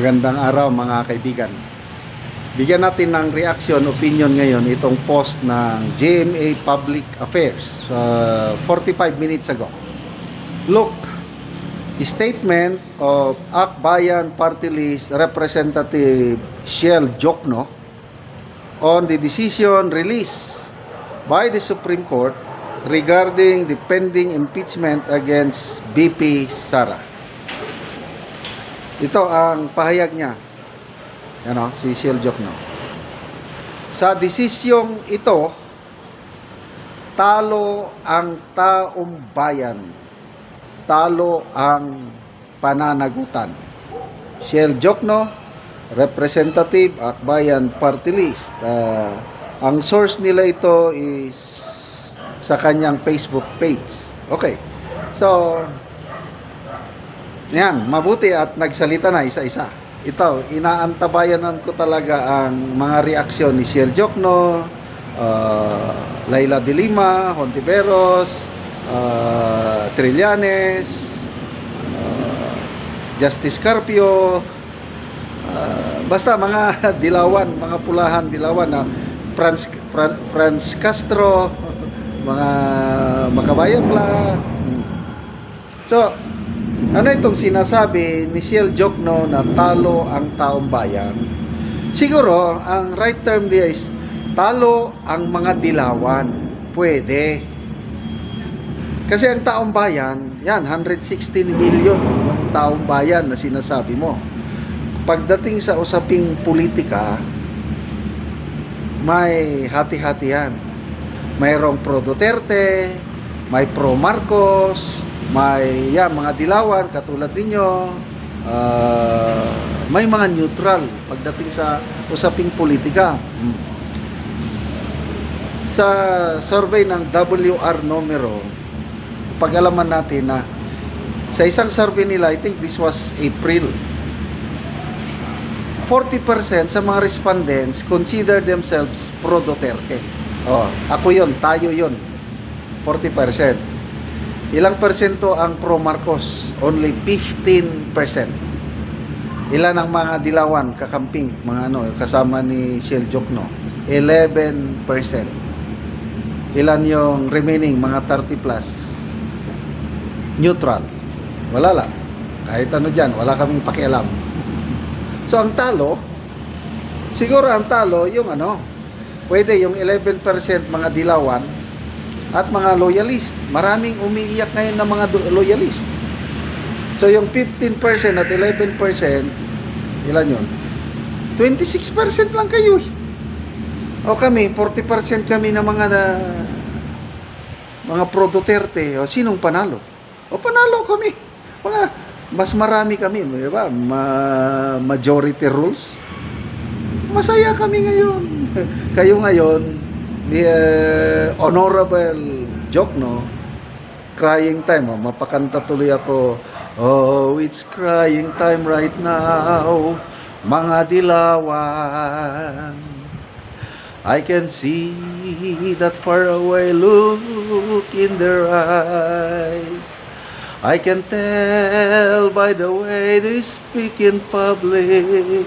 Magandang araw mga kaibigan. Bigyan natin ng reaction, opinion ngayon itong post ng GMA Public Affairs uh, 45 minutes ago. Look, statement of Akbayan Party List Representative Shell Jokno on the decision released by the Supreme Court regarding the pending impeachment against BP Sara. Ito ang pahayag niya. Ano, si Shell Jokno. Sa desisyong ito, talo ang taong bayan. Talo ang pananagutan. Shell Jokno, Representative Akbayan Party List. Ah, ang source nila ito is sa kanyang Facebook page. Okay. So, yan, mabuti at nagsalita na isa-isa. Ito, inaantabayanan ko talaga ang mga reaksyon ni Shell Jokno, uh, Laila de Lima, Hontiveros, uh, Trillanes, uh, Justice Carpio, uh, basta mga dilawan, mga pulahan dilawan na Franz, Fran, Franz Castro, mga makabayan black. Hmm. So, ano itong sinasabi ni Shell Jokno na talo ang taong bayan? Siguro, ang right term dia is talo ang mga dilawan. Pwede. Kasi ang taong bayan, yan, 116 million yung taong bayan na sinasabi mo. Pagdating sa usaping politika, may hati-hatihan. Mayroong pro Duterte, may pro Marcos, may yan, mga dilawan katulad ninyo, ah, may mga neutral pagdating sa usaping politika. Sa survey ng WR numero, pag-alaman natin na sa isang survey nila, I think this was April, 40% sa mga respondents consider themselves pro Duterte. Oh, ako yon, tayo yon. 40%. Ilang persento ang pro Marcos? Only 15%. Ilan ang mga dilawan, kakamping, mga ano, kasama ni Shell Jokno? 11%. Ilan yung remaining, mga 30 plus? Neutral. Wala lang. Kahit ano dyan, wala kaming pakialam. So, ang talo, siguro ang talo, yung ano, pwede yung 11% mga dilawan at mga loyalist. Maraming umiiyak ngayon ng mga loyalist. So, yung 15% at 11%, ilan yun? 26% lang kayo. eh. O kami, 40% kami ng mga na, mga pro Duterte. O sinong panalo? O panalo kami. Mga, mas marami kami, di ba? Ma- majority rules. Masaya kami ngayon. Kayo ngayon, uh, Honorable Jokno, crying time. Oh, mapakanta tuloy ako. Oh, it's crying time right now, mga dilawan. I can see that far away look in their eyes. I can tell by the way they speak in public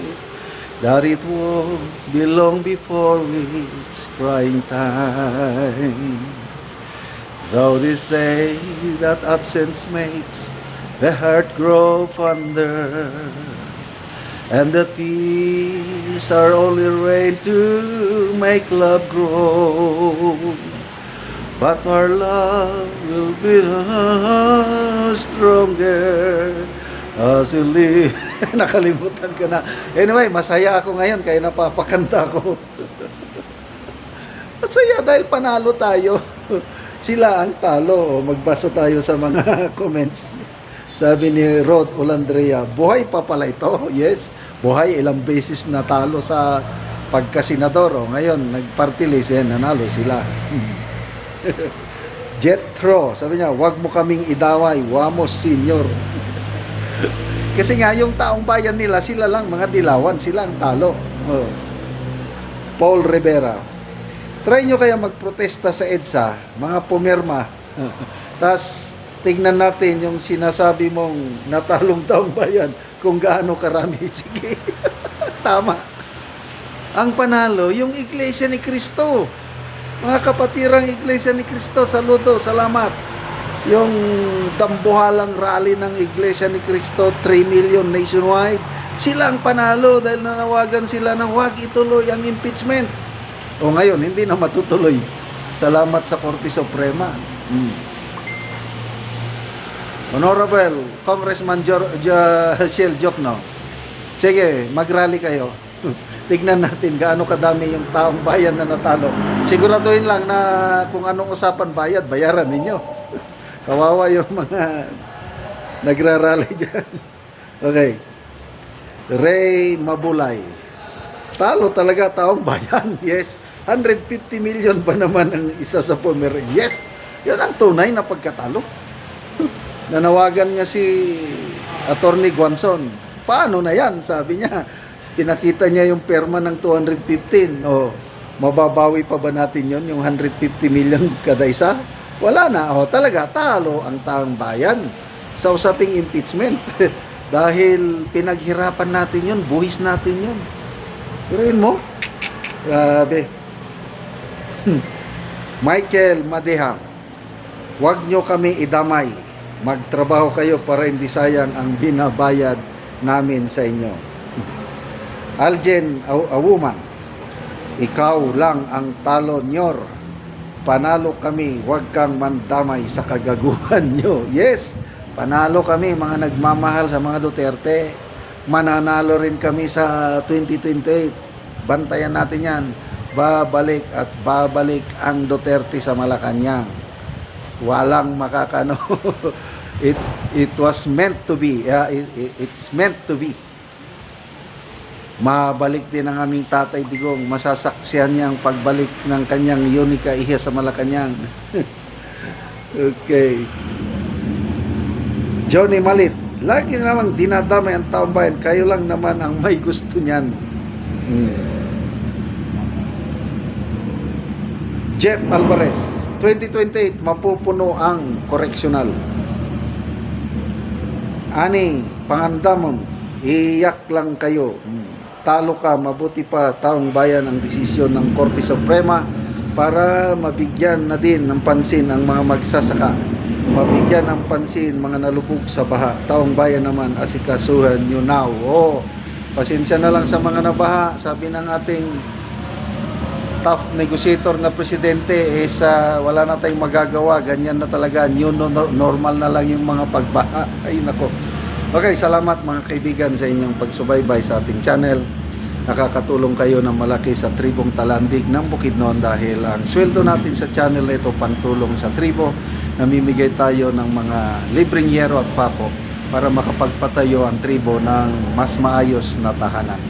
that it won't be long before it's crying time. Though they say that absence makes the heart grow fonder, and the tears are only rain to make love grow. But our love will be stronger as we live. Nakalimutan ko na. Anyway, masaya ako ngayon kaya napapakanta ko. masaya dahil panalo tayo. Sila ang talo. Magbasa tayo sa mga comments. Sabi ni Rod Olandrea, buhay pa pala ito. Yes, buhay ilang beses na talo sa pagkasenador. O, ngayon, nag-party list, yan, nanalo sila. Jetro, sabi niya, wag mo kaming idaway, Wamos Senior. Kasi nga, yung taong bayan nila, sila lang, mga dilawan, sila ang talo. Oh. Paul Rivera, try nyo kaya magprotesta sa EDSA, mga pumirma. Tapos, tingnan natin yung sinasabi mong natalong taong bayan kung gaano karami. Sige. Tama. Ang panalo, yung Iglesia ni Kristo. Mga kapatirang Iglesia ni Kristo, saludo, salamat. Yung dambuhalang rally ng Iglesia ni Cristo, 3 million nationwide, sila ang panalo dahil nanawagan sila na huwag ituloy ang impeachment. O ngayon, hindi na matutuloy. Salamat sa Korte Suprema. Hmm. Honorable Congressman Jor- Jo- Shell Jokno, sige, mag-rally kayo. Tignan natin gaano kadami yung taong bayan na natalo. Siguraduhin lang na kung anong usapan bayad, bayaran ninyo. Kawawa yung mga nagrarally dyan. Okay. Ray Mabulay. Talo talaga taong bayan. Yes. 150 million ba naman ang isa sa pumer? Yes. Yan ang tunay na pagkatalo. Nanawagan niya si Attorney Guanzon. Paano na yan? Sabi niya, pinakita niya yung perma ng 215. O, mababawi pa ba natin yon yung 150 million kada isa? Wala na. O, talaga, talo ang taong bayan sa usaping impeachment. Dahil pinaghirapan natin yun, buhis natin yun. Pero mo, grabe. Michael Madehang, huwag nyo kami idamay. Magtrabaho kayo para hindi sayang ang binabayad namin sa inyo. Aljen Aw- Awuman, ikaw lang ang talo nyor. Panalo kami, huwag kang mandamay sa kagaguhan nyo. Yes, panalo kami mga nagmamahal sa mga Duterte. Mananalo rin kami sa 2028. Bantayan natin yan. Babalik at babalik ang Duterte sa Malacanang. Walang makakano. it it was meant to be. Yeah, it, it- it's meant to be. Mabalik din ang aming tatay Digong. Masasaksihan niya ang pagbalik ng kanyang Unica Iha sa Malacanang. okay. Johnny Malit. Lagi namang dinadamay ang taong bayan. Kayo lang naman ang may gusto niyan. Hmm. Jeff Alvarez. 2028, mapupuno ang correctional. Ani, pangandamon, iyak lang kayo. Hmm. Talo ka, mabuti pa taong bayan ang desisyon ng Korte Suprema para mabigyan na din ng pansin ang mga magsasaka. Mabigyan ng pansin mga nalubog sa baha. Taong bayan naman, asikasuhan nyo now. Oh, pasensya na lang sa mga nabaha. Sabi ng ating tough negotiator na presidente is ah, wala na tayong magagawa. Ganyan na talaga. New no- normal na lang yung mga pagbaha. Ay nako. Okay, salamat mga kaibigan sa inyong pagsubaybay sa ating channel. Nakakatulong kayo ng malaki sa tribong talandig ng Bukidnon dahil ang sweldo natin sa channel na ito pantulong sa tribo. Namimigay tayo ng mga libreng yero at papo para makapagpatayo ang tribo ng mas maayos na tahanan.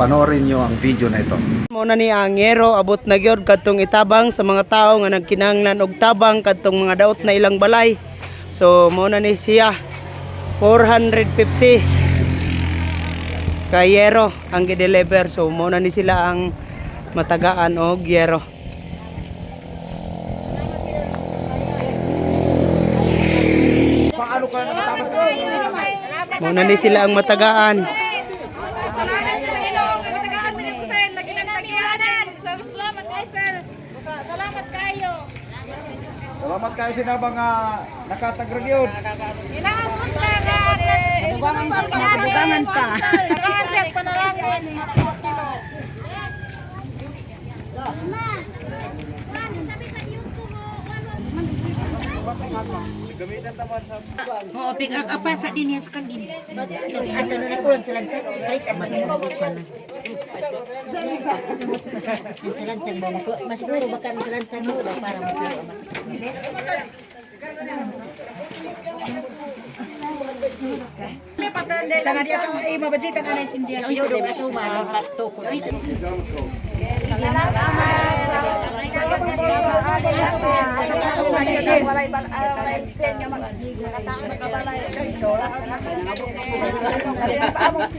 Panoorin nyo ang video na ito. Muna ni ang yero abot na gyud kadtong itabang sa mga tao nga nagkinahanglan og tabang kadtong mga daot na ilang balay. So muna ni siya 450 kay yero ang gi-deliver. So muna ni sila ang matagaan og yero. Muna ni sila ang matagaan. Salamat sa Salamat kayo. Salamat kayo sinabang nga nakatagragyod. Inaabot na nga. Nadugangan pa. Nakacheck pa na lang. Oo, pick up apa sa din yan sa kagin. Ato na na kulang sa lantan. Balik ang mga ibubukan na. Sa lantan ba? Mas siguro baka sa lantan mo ba para makuha ba? Sana dia kang ay mabajitan na yung sindihan. Ang yun, diba? So, marang pato ko.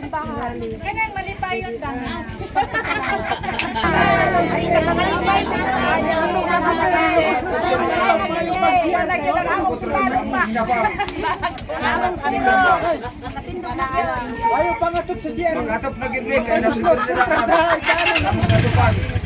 Salamat. Kanang malipayon danga. Pangatop na gid kay nasunod nila. Ang katupad.